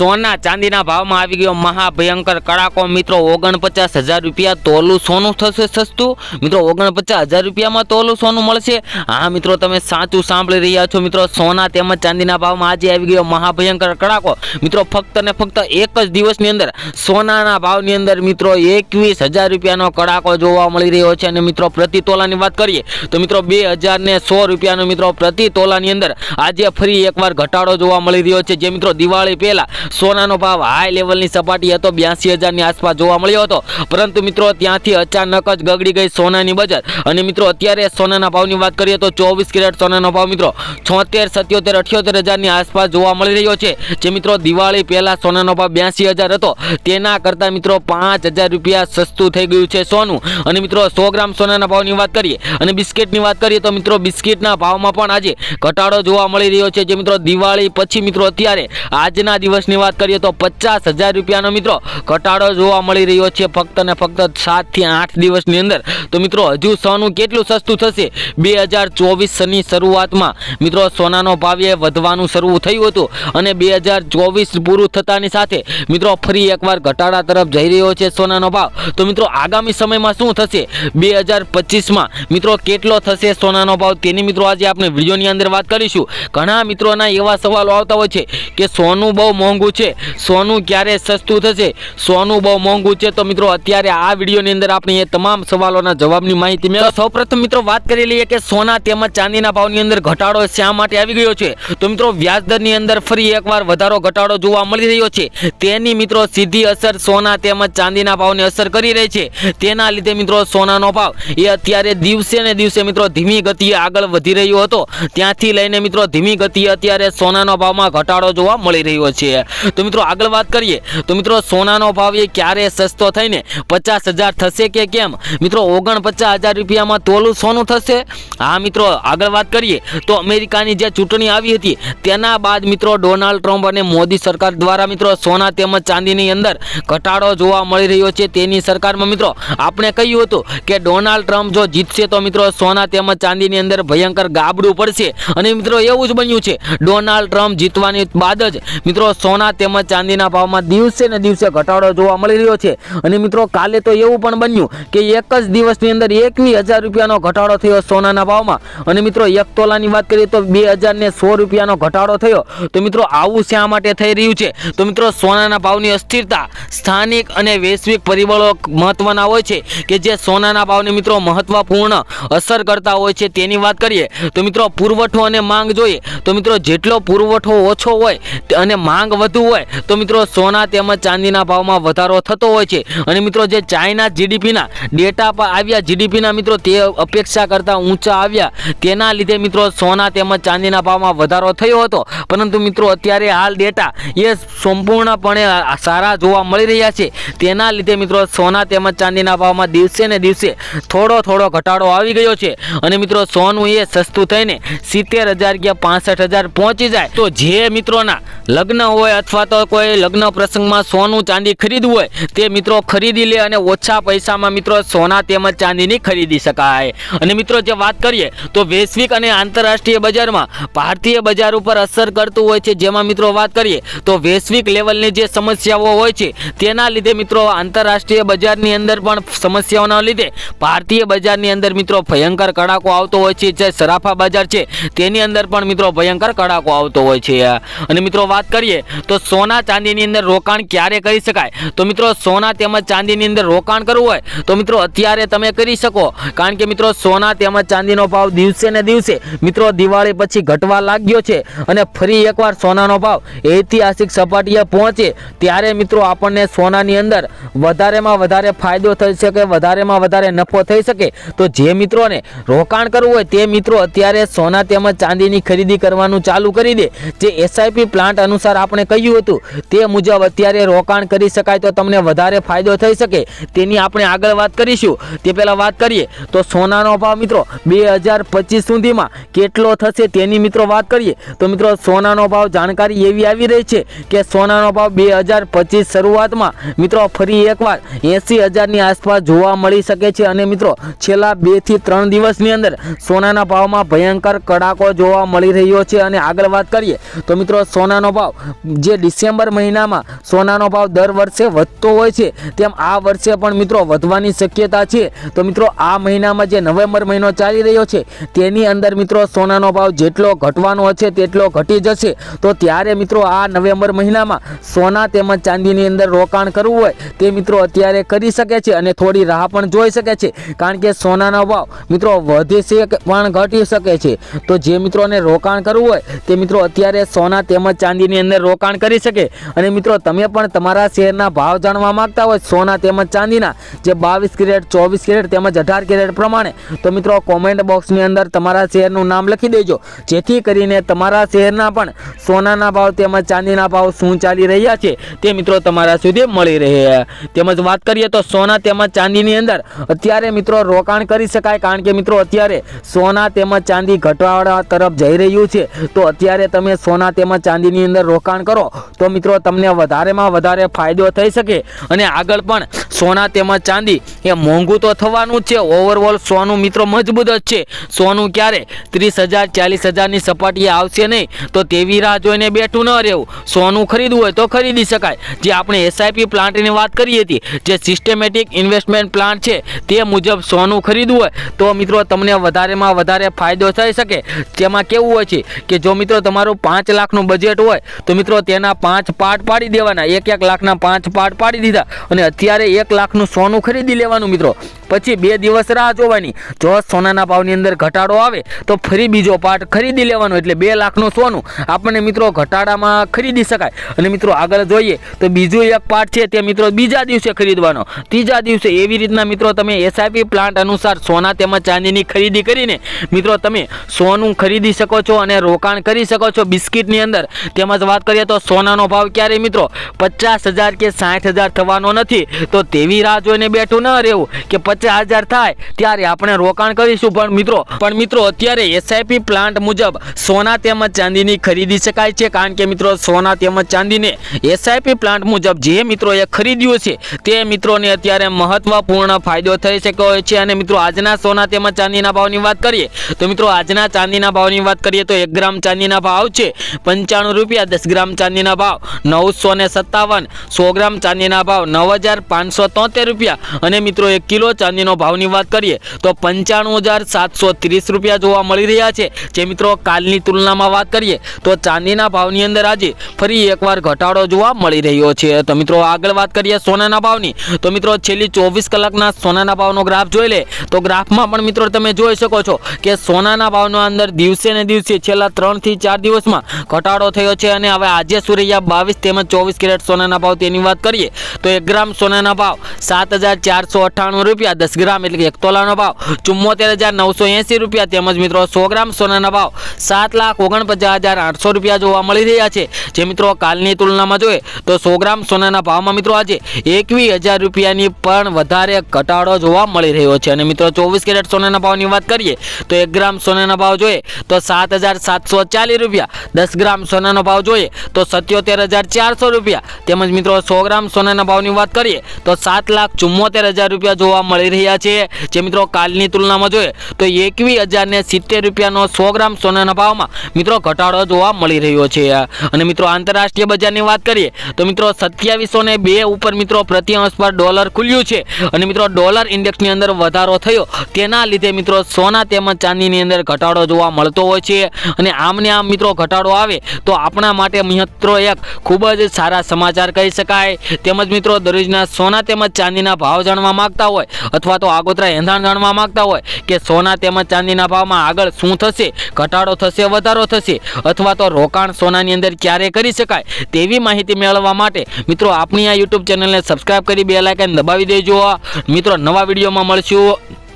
સોના ચાંદીના ભાવમાં આવી ગયો મહાભયંકર કડાકો. મિત્રો, ઓગણપચાસ હજાર રૂપિયા તોલું સોનું થશે સસ્તું. મિત્રો, ઓગણપચાસ હજાર રૂપિયામાં તોલું સોનું મળશે. હા, મિત્રો, તમે સાચું સાંભળી રહ્યા છો. મિત્રો, સોના તેમજ ચાંદીના ભાવમાં આજે આવી ગયો મહાભયંકર કડાકો. મિત્રો, ફક્ત ને ફક્ત એક જ દિવસની અંદર સોનાના ભાવની અંદર, મિત્રો, એકવીસ હજાર રૂપિયાનો કડાકો જોવા મળી રહ્યો છે. અને મિત્રો, પ્રતિ તોલાની વાત કરીએ, તો મિત્રો, બે હજાર ને સો રૂપિયાનો, મિત્રો, પ્રતિ તોલાની અંદર આજે ફરી એકવાર ઘટાડો જોવા મળી રહ્યો છે. જે મિત્રો, દિવાળી પહેલા સોનાનો ભાવ હાઈ લેવલની સપાટી હતો, બ્યાસી હજારની આસપાસ જોવા મળ્યો હતો. પરંતુ મિત્રો, ત્યાંથી અચાનક જ ગગડી ગઈ સોનાની બજાર. અને મિત્રો, અત્યારે સોનાના ભાવની વાત કરીએ તો ચોવીસ કેરેટ સોનાનો ભાવ મિત્રો, છોતેર, સત્યોતેર, અઠ્યોતેર હજારની આસપાસ જોવા મળી રહ્યો છે. જે મિત્રો, દિવાળી પહેલાં સોનાનો ભાવ બ્યાસી હજાર હતો. તેના કરતાં મિત્રો, પાંચ હજાર રૂપિયા સસ્તું થઈ ગયું છે સોનું. અને મિત્રો, સો ગ્રામ સોનાના ભાવની વાત કરીએ, અને બિસ્કિટની વાત કરીએ તો મિત્રો, બિસ્કિટના ભાવમાં પણ આજે ઘટાડો જોવા મળી રહ્યો છે. જે મિત્રો, દિવાળી પછી મિત્રો, અત્યારે, આજના દિવસની વાત કરીએ તો પચાસ હજાર રૂપિયાનો મિત્રો ઘટાડો જોવા મળી રહ્યો છે ફક્ત ને ફક્ત સાતથી આઠ દિવસની અંદર. તો મિત્રો, હજુ સોનું કેટલું સસ્તું થશે? બે હજાર ચોવીસની શરૂઆતમાં મિત્રો, સોનાનો ભાવ વધવાનું શરૂ થયું હતું અને બે હજાર ચોવીસ પૂરું થતાની સાથે મિત્રો, ફરી એકવાર ઘટાડા તરફ જઈ રહ્યો છે સોનાનો ભાવ. તો મિત્રો, આગામી સમયમાં શું થશે? બે હજાર પચીસમાં મિત્રો, કેટલો થશે સોનાનો ભાવ તેની મિત્રો, આજે આપણે વિડીયોની અંદર વાત કરીશું. ઘણા મિત્રોના એવા સવાલો આવતા હોય છે કે સોનું બહુ મોંઘું છે. સોનું ક્યારે સસ્તું થશે? સોનું બહુ મોંઘું છે તો મિત્રો અત્યારે આ વિડીયોની અંદર આપણે એ તમામ સવાલોના જવાબની માહિતી મેળવો સૌપ્રથમ મિત્રો વાત કરી લઈએ કે સોના તેમજ ચાંદીના ભાવની અંદર ઘટાડો શા માટે આવી ગયો છે? તો મિત્રો વ્યાજદરની અંદર ફરી એકવાર વધારો ઘટાડો જોવા મળી રહ્યો છે. તેની મિત્રો સીધી અસર સોના તેમજ ચાંદીના ભાવને અસર કરી રહી છે. તેના લીધે મિત્રો સોનાનો ભાવ એ અત્યારે દિવસે ને દિવસે મિત્રો ધીમી ગતિએ આગળ વધી રહ્યો હતો. ત્યાંથી લઈને મિત્રો ધીમી ગતિએ અત્યારે સોનાનો ભાવમાં ઘટાડો જોવા મળી રહ્યો છે. તો મિત્રો આગળ વાત કરીએ. તો મિત્રો સોનાનો ભાવ એ ક્યારે સસ્તો થઈને પચાસ હજાર થશે કે કેમ? મિત્રો ઓગણપચાસ હજાર રૂપિયામાં તોલું સોનું થશે? હા મિત્રો, આગળ વાત કરીએ. તો અમેરિકાની જે ચૂંટણી આવી હતી, તેના બાદ મિત્રો ડોનાલ્ડ ટ્રમ્પ અને મોદી સરકાર દ્વારા મિત્રો સોના તેમજ ચાંદીની અંદર ઘટાડો જોવા મળી રહ્યો છે તેની સરકારમાં મિત્રો આપણે કહ્યું હતું કે ડોનાલ્ડ ટ્રમ્પ જો જીતશે તો મિત્રો સોના તેમજ ચાંદીની અંદર ભયંકર ગાબડું પડશે. અને મિત્રો એવું જ બન્યું છે, ડોનાલ્ડ ટ્રમ્પ જીતવાની બાદ જ મિત્રો સોના તેમજ ચાંદીના ભાવમાં દિવસે ને દિવસે ઘટાડો જોવા મળી રહ્યો છે. અને મિત્રો, કાલે તો એવું પણ બન્યું કે એક જ દિવસની અંદર એકવીસ હજાર રૂપિયાનો ઘટાડો થયો સોનાના ભાવમાં. અને મિત્રો, એક તોલાની વાત કરીએ તો બે હજાર ને સો રૂપિયાનો ઘટાડો થયો. તો મિત્રો, આવું શા માટે થઈ રહ્યું છે? તો મિત્રો, સોનાના ભાવની અસ્થિરતા સ્થાનિક અને વૈશ્વિક પરિબળો મહત્વના હોય છે કે જે સોનાના ભાવને મિત્રો મહત્વપૂર્ણ અસર કરતા હોય છે તેની વાત કરીએ તો મિત્રો, પુરવઠો અને માંગ જોઈએ. તો મિત્રો, જેટલો પુરવઠો ઓછો હોય અને માંગ વધુ હોય, તો મિત્રો સોના તેમજ ચાંદીના ભાવમાં વધારો થતો હોય છે. અને મિત્રો જે ચાઇના જીડીપીના ડેટા પર આવ્યા, જીડીપીના મિત્રો તે અપેક્ષા કરતાં ઊંચા આવ્યા. તેના લીધે મિત્રો સોના તેમજ ચાંદીના ભાવમાં વધારો થયો હતો. પરંતુ મિત્રો અત્યારે હાલ ડેટા એ સંપૂર્ણપણે સારા જોવા મળી રહ્યા છે. તેના લીધે મિત્રો સોના તેમજ ચાંદીના ભાવમાં દિવસે ને દિવસે થોડો થોડો ઘટાડો આવી ગયો છે. અને મિત્રો સોનું એ સસ્તું થઈને સિત્તેર હજાર કે પાસઠ હજાર પહોંચી જાય. તો જે મિત્રોના લગ્ન હોય અથવા તો કોઈ લગ્ન પ્રસંગમાં સોનું ચાંદી ખરીદવું હોય, તે મિત્રો ખરીદી લે અને ઓછા પૈસામાં મિત્રો સોના તેમજ ચાંદીની ખરીદી શકાય. અને મિત્રો, જે વાત કરીએ, તો વૈશ્વિક અને આંતરરાષ્ટ્રીય બજારમાં ભારતીય બજાર ઉપર અસર કરતું હોય છે. જેમાં મિત્રો વાત કરીએ, તો વૈશ્વિક લેવલની જે સમસ્યાઓ હોય છે, તેના લીધે મિત્રો આંતરરાષ્ટ્રીય બજારની અંદર પણ સમસ્યાઓના લીધે ભારતીય બજારની અંદર મિત્રો ભયંકર કડાકો આવતો હોય છે. જે સરાફા બજાર છે, તેની અંદર પણ મિત્રો ભયંકર કડાકો આવતો હોય છે. અને મિત્રો વાત કરીએ તો સોના ચાંદીની અંદર રોકાણ ક્યારે કરી શકાય? તો મિત્રો, સોના તેમજ ચાંદીની અંદર રોકાણ કરવું હોય, તો મિત્રો, અત્યારે તમે કરી શકો. કારણ કે મિત્રો, સોના તેમજ ચાંદીનો ભાવ દિવસે ને દિવસે, મિત્રો, દિવાળી પછી ઘટવા લાગ્યો છે અને ફરી એકવાર સોનાનો ભાવ ઐતિહાસિક સપાટીએ પહોંચે, ત્યારે મિત્રો, આપણને સોનાની અંદર વધારેમાં વધારે ફાયદો થઈ શકે, વધારેમાં વધારે નફો થઈ શકે. તો જે મિત્રોને રોકાણ કરવું હોય, તે મિત્રો, અત્યારે સોના તેમજ ચાંદીની ખરીદી કરવાનું ચાલુ કરી દે. જે એસઆઈપી પ્લાન્ટ અનુસાર આપણે કહ્યું હતું. તે મુજબ અત્યારે રોકાણ કરી શકાય તો તમને વધારે ફાયદો થઈ શકે. તેની આપણે આગળ વાત કરીશું. તે પહેલાં વાત કરીએ. તો સોનાનો ભાવ મિત્રો બે સુધીમાં કેટલો થશે તેની મિત્રો વાત કરીએ. તો મિત્રો સોનાનો ભાવ જાણકારી એવી આવી રહી છે કે સોનાનો ભાવ બે હજાર પચીસ શરૂઆતમાં મિત્રો ફરી એકવાર એંસી હજારની આસપાસ જોવા મળી શકે છે. અને મિત્રો છેલ્લા બેથી ત્રણ દિવસની અંદર સોનાના ભાવમાં ભયંકર કડાકો જોવા મળી રહ્યો છે. અને આગળ વાત કરીએ. તો મિત્રો સોનાનો ભાવ જે જે ડિસેમ્બર મહિનામાં સોનાનો ભાવ દર વર્ષે વધતો હોય છે, તેમ આ વર્ષે પણ મિત્રો વધવાની શક્યતા છે. તો મિત્રો, આ મહિનામાં જે નવેમ્બર મહિનો ચાલી રહ્યો છે, તેની અંદર મિત્રો સોનાનો ભાવ જેટલો ઘટવાનો હશે તેટલો ઘટી જશે. તો ત્યારે મિત્રો આ નવેમ્બર મહિનામાં સોના તેમજ ચાંદીની અંદર રોકાણ કરવું હોય, તે મિત્રો અત્યારે કરી શકે છે અને થોડી રાહ પણ જોઈ શકે છે. કારણ કે સોનાનો ભાવ મિત્રો વધી છે પણ ઘટી શકે છે. તો જે મિત્રોને રોકાણ કરવું હોય, તે મિત્રો અત્યારે સોના તેમજ ચાંદીની અંદર રોકાણ કરી શકે. અને મિત્રો, તમે પણ તમારા શેરના ભાવ જાણવા માંગતા હોય સોના તેમજ ચાંદીના, જે બાવીસ કેરેટ, ચોવીસ કેરેટ તેમજ અઢાર કેરેટ પ્રમાણે, તો મિત્રો કોમેન્ટ બોક્સની અંદર તમારા શહેરનું નામ લખી દેજો. જેથી કરીને તમારા શહેરના પણ સોનાના ભાવ તેમજ ચાંદીના ભાવ શું ચાલી રહ્યા છે તે મિત્રો તમારા સુધી મળી રહે. તેમજ વાત કરીએ તો સોના તેમજ ચાંદીની અંદર, અત્યારે મિત્રો રોકાણ કરી શકાય, કારણ કે મિત્રો અત્યારે સોના તેમજ ચાંદી ઘટાડા તરફ જઈ રહ્યું છે. તો અત્યારે તમે સોના તેમજ ચાંદીની અંદર રોકાણ કરો. તો મિત્રો, તમને વધારેમાં વધારે ફાયદો થઈ શકે. અને આગળ પણ સોના તેમજ ચાંદી, એ મોંઘું તો થવાનું છે. ઓવરઓલ સોનું મિત્રો મજબૂત જ છે. સોનું ક્યારે? ત્રીસ હજાર, ચાલીસ હજારની સપાટીએ આવશે નહીં. તો તેવી રાહ જોઈને બેઠું ન રહેવું. સોનું ખરીદવું હોય તો ખરીદી શકાય. જે આપણે એસઆઈપી પ્લાન્ટની વાત કરી હતી, જે સિસ્ટેમેટિક ઇન્વેસ્ટમેન્ટ પ્લાન્ટ છે, તે મુજબ સોનું ખરીદવું હોય તો મિત્રો તમને વધારેમાં વધારે ફાયદો થઈ શકે. તેમાં કેવું હોય છે કે જો મિત્રો તમારું પાંચ લાખનું બજેટ હોય, તો મિત્રો તેના પાંચ પાર્ટ પાડી દેવાના. એક એક લાખના પાંચ પાર્ટ પાડી દીધા. અને અત્યારે એક લાખનું સોનું ખરીદી લેવાનું મિત્રો. પછી બે દિવસ રાહ જોવાની. જો સોનાના ભાવની અંદર ઘટાડો આવે, તો ફરી બીજો પાર્ટ ખરીદી લેવાનો. એટલે બે લાખનું સોનું આપણને મિત્રો ઘટાડામાં ખરીદી શકાય. અને મિત્રો આગળ જોઈએ, તો બીજું એક પાર્ટ છે તે મિત્રો બીજા દિવસે ખરીદવાનો. ત્રીજા દિવસે એવી રીતના મિત્રો તમે એસઆઈપી પ્લાન્ટ અનુસાર સોના તેમજ ચાંદીની ખરીદી કરીને મિત્રો તમે સોનું ખરીદી શકો છો અને રોકાણ કરી શકો છો. બિસ્કિટની અંદર તેમજ વાત કરીએ તો સોનાનો ભાવ ક્યારે મિત્રો પચાસ હજાર કે સાઠ હજાર થવાનો નથી. તો તેવી રાહ જોઈને બેઠું ન રહેવું કે પચાસ હજાર થાય ત્યારે આપણે રોકાણ કરીશું. પણ મિત્રો પણ મિત્રો, અત્યારે એસઆઈપી પ્લાન્ટ મુજબ સોના તેમજ ચાંદીની ખરીદી શકાય છે. કારણ કે મિત્રો, સોના તેમજ ચાંદીને એસઆઈપી પ્લાન્ટ મુજબ જે મિત્રોએ ખરીદ્યું છે, તે મિત્રોને અત્યારે મહત્વપૂર્ણ ફાયદો થઈ શક્યો છે. અને મિત્રો, આજના સોના તેમજ ચાંદીના ભાવની વાત કરીએ, તો મિત્રો, આજના ચાંદીના ભાવની વાત કરીએ તો એક ગ્રામ ચાંદીના ભાવ છે પંચાણું રૂપિયા, દસ ગ્રામ ચાંદીના ભાવ નવસો ને સત્તાવન, સો ગ્રામ ચાંદીના ભાવ નવ હજાર પાંચસો તોતેર રૂપિયા. અને મિત્રો, એક કિલો ચાંદીનો ભાવની વાત કરીએ, તો પંચાણું હજાર સાતસો ત્રીસ રૂપિયા જોવા મળી રહ્યા છે. જે મિત્રો, કાલની તુલનામાં વાત કરીએ, તો ચાંદીના ભાવની અંદર આજે ફરી એકવાર ઘટાડો જોવા મળી રહ્યો છે. તો મિત્રો, આગળ વાત કરીએ સોનાના ભાવની. તો મિત્રો, છેલ્લી ચોવીસ કલાકના સોનાના ભાવનો ગ્રાફ જોઈ લે, તો ગ્રાફમાં પણ મિત્રો તમે જોઈ શકો છો કે સોનાના ભાવનો અંદર દિવસે ને દિવસે છેલ્લા ત્રણથી ચાર દિવસમાં ઘટાડો થયો છે. અને હવે આજે સુરૈયા બાવીસ તેમજ ચોવીસ કેરેટ સોનાના ભાવ તેની વાત કરીએ તો એક ગ્રામ સોનાના ભાવ સાત હજાર ચારસો અઠ્ઠાણું રૂપિયા, દસ ગ્રામ એટલે એક તોલાનો ભાવ ચુમ્મોતેર હજાર નવસો એંસી રૂપિયા તેમજ મિત્રો સો ગ્રામ સોનાના ભાવ સાત લાખ ઓગણપચાસ હજાર આઠસો રૂપિયા જોવા મળી રહ્યા છે. જે મિત્રો કાલની તુલનામાં જોઈએ તો સો ગ્રામ સોનાના ભાવમાં મિત્રો આજે એકવીસ હજાર રૂપિયાની પણ વધારે ઘટાડો જોવા મળી રહ્યો છે. અને મિત્રો ચોવીસ કેરેટ સોનાના ભાવની વાત કરીએ તો એક ગ્રામ સોનાના ભાવ જોઈએ તો સાત હજાર સાતસો ચાલીસ રૂપિયા, દસ ગ્રામ સોનાનો ભાવ જોઈએ તો સત્યોતેર હજાર ચારસો રૂપિયા. તેમજ મિત્રો સો ગ્રામ સોનાના ભાવની વાત કરીએ, તો સાત લાખ ચુમ્મોતેર હજાર રૂપિયા જોવા મળી રહ્યા છે. જે મિત્રો કાલની તુલનામાં જોઈએ, તો એકવીસ હજાર ને સિત્તેર રૂપિયાનો સો ગ્રામ સોનાના ભાવમાં મિત્રો ઘટાડો જોવા મળી રહ્યો છે. અને મિત્રો આંતરરાષ્ટ્રીય બજારની વાત કરીએ, તો મિત્રો સત્યાવીસો ને બે ઉપર મિત્રો પ્રતિ પર ડોલર ખુલ્યું છે. અને મિત્રો ડોલર ઇન્ડેક્સની અંદર વધારો થયો, તેના લીધે મિત્રો સોના તેમજ ચાંદીની અંદર ઘટાડો જોવા મળતો હોય છે. અને આમને આમ મિત્રો ઘટાડો આવે, તો આપણા માટે મિત્રો, એક ખૂબ જ સારા સમાચાર કહી શકાય. તેમજ મિત્રો, દરરોજના સોના તેમજ ચાંદીના ભાવ જાણવા માગતા હોય અથવા તો આગોતરા એંધાણ જાણવા માંગતા હોય કે સોના તેમજ ચાંદીના ભાવમાં આગળ શું થશે, ઘટાડો થશે, વધારો થશે અથવા તો રોકાણ સોનાની અંદર ક્યારે કરી શકાય તેવી માહિતી મેળવવા માટે મિત્રો આપણી આ યુટ્યુબ ચેનલને સબસ્ક્રાઇબ કરી બે લાઇકન દબાવી દેજો. મિત્રો, નવા વિડીયોમાં મળશું.